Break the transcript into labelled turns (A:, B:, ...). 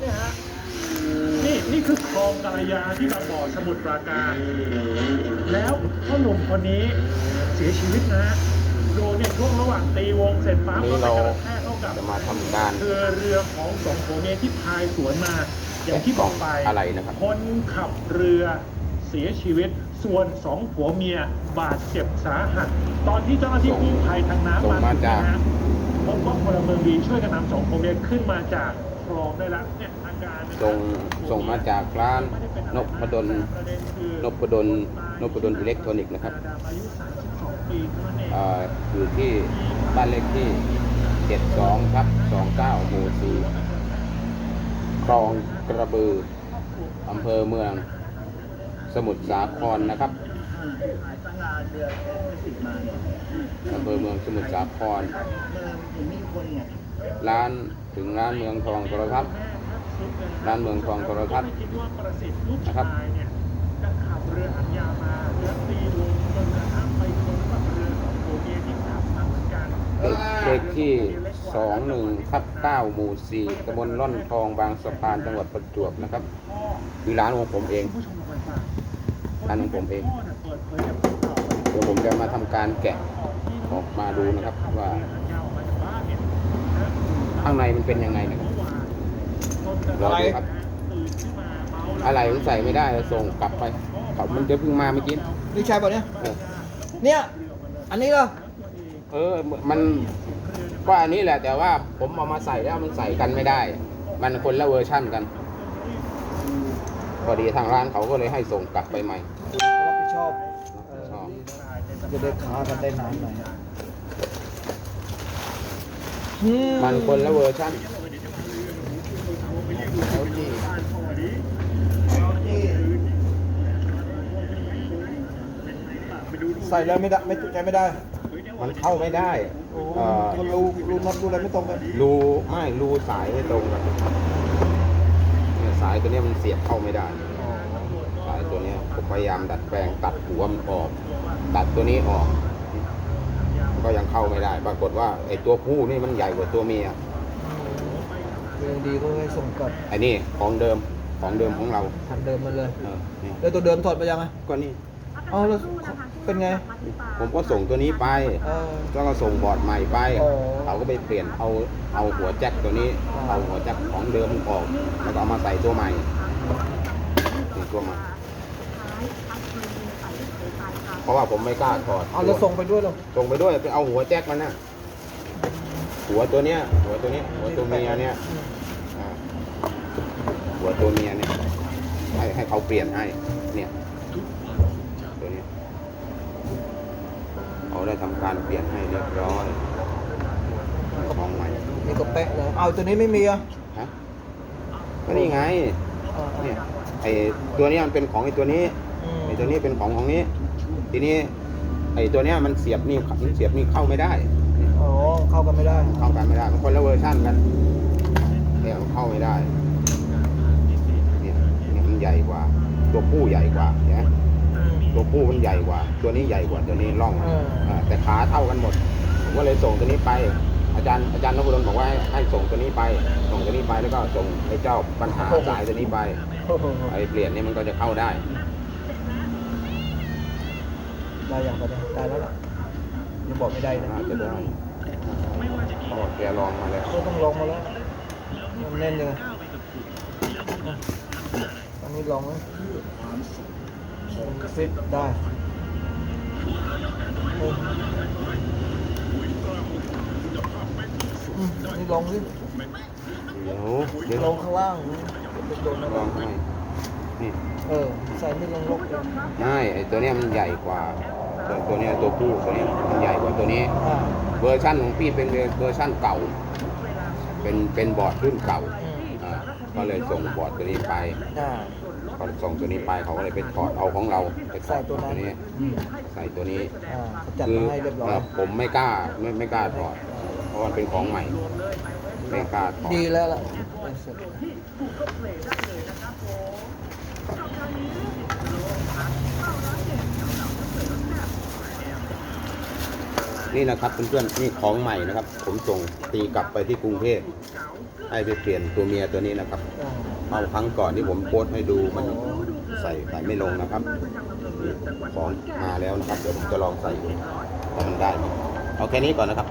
A: เนี่ยฮะนี่นี่คือคลองกาลยาที่บางบ่อสมุทรปราการ แล้วพ่อหนุ่มคนนี้เสียชีวิตนะฮะโดนเนี่ยช่วงระหว่างตีวงเสร็จปั๊บ
B: นี่
A: ก็ไป
B: เรา
A: กระแทกเข้ากับ
B: จะมาทำการ
A: คือเรือของสองผัวเมียที่พายสวนมา อย่างที่บอกไป
B: อะไรนะครับ
A: คนขับเรือเสียชีวิตส่วนสองผัวเมียบาดเจ็บสาหัส ตอนที่เจ้าหน้าที่กู้ภัยทางน้ำ
B: ส่งมาจาก
A: ถึงนะฮะพบว่าพลเมืองดีช่วยกันนำสองผัวเมียขึ้นมาจาก คลองได้แล้วเนี่ยอาการนะครับ
B: ส่งส่งมาจากร้านนพดล
A: ประเด็นคือน
B: พดลนพดลอิเล็กทรอนิกส์นะครับ
A: อายุ32ปีเท่านั้นเอง
B: เอ่ออยู่ที่บ้านเลขที่ 72ครับ29หมู่4คลองกระบืออำเภอเมือง สมุทรสาครนะครับอำเภอเมืองสมุทรสาคร ร้านถึงร้านเมืองทองโทรทัศน์ร้านเมืองทองโทรทัศน์นะครับ
A: เนี่ยจะขับเรืออันยาวมาแล้วตีวงจนกระทั่งไปชนกับเรือของผัวเมียที่ขับมาหมือนกัน
B: เลขเลขที่ 21ทับ9หมู่ 4ตำบลร่อนทองบางสะพานจังหวัดประจวบนะครับ คือร้านของผมเอง
A: ผู้ชมลองไปฟัง
B: ร้านของผมเอง
A: เดี๋ยว
B: ผมจะมาทำการแกะออกมาดูนะครับว่า ข้างในมันเป็นยังไงนะครับ
A: ร
B: อดูครับ อะไรมันใส่ไม่ได้ส่งกลับไปเขามันจะเพิ่งมาเมื่อกี้
C: นี่ใช่ป่ะเนี่ย
B: เออ
C: เนี่ย อันนี้เหรอ
B: เออมันก็อันนี้แหละ แต่ว่าผมเอามาใส่แล้วมันใส่กันไม่ได้ มันคนละเวอร์ชั่นกัน พอดีทางร้านเขาก็เลยให้ส่งกลับไปใหม่
C: รับผิดชอบเออจะได้ค้ากันได้นานหน่อย ม
B: มันคนละเวอร์ชั่น
C: เอาดีใส่แล้วไม่ได้ไม่ใช้ไม่ได้
B: มันเข้าไม่ได้
C: โอ้
B: เอ่อ
C: มันรูรูน็อตรูอะไรไม่ตรงกัน
B: รูไม่รูสายไม่ตรงกันเนี่ยสายตัวเนี้ยมันเสียบเข้าไม่ได้
C: อ๋อ
B: สายตัวเนี้ยผมพยายามดัดแปลงตัดหัวมันออก ตัดตัวนี้ออกมัน ก็ยังเข้าไม่ได้ ปรากฏว่าไอ้ตัวผู้นี่มันใหญ่กว่าตัวเมีย
C: เรื่องดีก็ให้ส่งกลับ
B: ไอ้นี่ของเดิมของเดิมของเรา
C: ทันเดิมมาเลย
B: เออนี่
C: แล้วตัวเดิมถอดไปยังไง
B: ก็นี่
C: เอาแล้วเป็นไง
B: ผมก็ส่งตัวนี้ไป
C: เออ
B: แล้วก็ส่งบอร์ดใหม่ไป
C: อ๋อ
B: เขาก็ไปเปลี่ยนเอาเอาหัวแจ็คตัวนี้
C: อ๋อ
B: เอาหัวแจ็คของเดิมออกแล้วก็เอามาใส่ตัวใหม่นี่ตัวใหม่เพ ราะว่าผมไม่กล้าถอด
C: เอาแล้วส่งไปด้วยเหรอ
B: ส่งไปด้วยไปเอาหัวแจ็คมันนะหัวตัวเนี้ย หัวตัวเนี้ยหัวตัวเมียเนี่ย
C: อืม
B: อ่าหัวตัวเมียเนี่ยให้ให้เขาเปลี่ยนให้ เนี่ยตัวเนี้ยเขาได้ทำการเปลี่ยนให้เรียบร้อยของใหม่
C: นี่ก็เป๊ะเลยเอาตัวนี้ไม่มีอะ
B: ฮะก็นี่ไง
C: อ่า
B: เนี่ยไอตัวเนี้ยมันเป็นของไอตัวนี้
C: อืม
B: ไอตัวนี้เป็นของของนี้ ทีนี้ไอตัวเนี้ยมันเสียบนี่มันเสียบนี่เข้าไม่ได้เนี่ย
C: อ๋อเข้ากันไม่ได้
B: เข้ากันไม่ได้มันคนละเวอร์ชันกันเนี่ยมันเข้าไม่ได้เนี่ยเนี่ยมันใหญ่กว่า ตัวผู้ใหญ่กว่าเนี่ยตัวผู้มันใหญ่กว่า ตัวนี้ใหญ่กว่าตัวนี้ร่อง
C: เออ
B: อ่าแต่ขาเท่ากันหมดผมก็เลยส่งตัวนี้ไป อาจารย์อาจารย์นพดลบอกว่าให้ให้ส่งตัวนี้ไป ส่งตัวนี้ไปแล้วก็ส่งไอ้เจ้าปัญหาสายตัวนี้ไป
C: โอ้โห
B: ไอ้เปลี่ยนนี่มันก็จะเข้าได้
C: ได้อย่างปะเนี่ยได้แล้วล่ะยังบอกไม่ได้นะ
B: น่าจะได้เพราะว่าแกลองมาแล้ว
C: ก็ต้องลองมาแล้วมันแน่นเลยอันนี้ลองไหมฟิตได้เอออืมนี่ลองสิ
B: เดี๋ยวเดี๋ยว
C: ลงข้างล่างโดนนะ
B: ลองให้ นี่
C: เออ ใส่ไม่ลงลกเลย
B: ไม่ไอ้ตัวเนี้ยมันใหญ่กว่าตัวตัวเนี้ยตัวผู้ตัวเนี้ยมันใหญ่กว่าตัวนี้
C: อ่า
B: เวอร์ชั่นของพี่เป็นเวอร์ชั่นเก่า เป็นเป็นบอร์ดรุ่นเก่า
C: อืม
B: อ่าก็เลยส่งบอร์ดตัวนี้ไป
C: อ่า
B: พอส่งตัวนี้ไปเขาก็เลยไปถอดเอาของเราไปถ
C: ใส่
B: อด
C: ตัวนั้น
B: นี้
C: อืม
B: ใส่ตัวนี้
C: อ่าเขาจัด
B: คื
C: มาให้เรียบร้อย
B: เอ่อผมไม่กล้าไม่ไม่กล้าถอด เพราะมันเป็นของใหม่ ไม่กล้าถอด
C: ดีแล้วล่ะเสร็จ
B: นี่นะครับเพื่อนๆนี่ของใหม่นะครับ ผมส่งตีกลับไปที่กรุงเทพให้ไปเปลี่ยนตัวเมียตัวนี้นะครับเอาครั้งก่อนที่ผมโพสให้ดูมันใส่ใส่ไม่ลงนะครับของมาแล้วนะครับ เดี๋ยวผมจะลองใส่ดูว่ามันได้ไหมเอาแค่นี้ก่อนนะครับ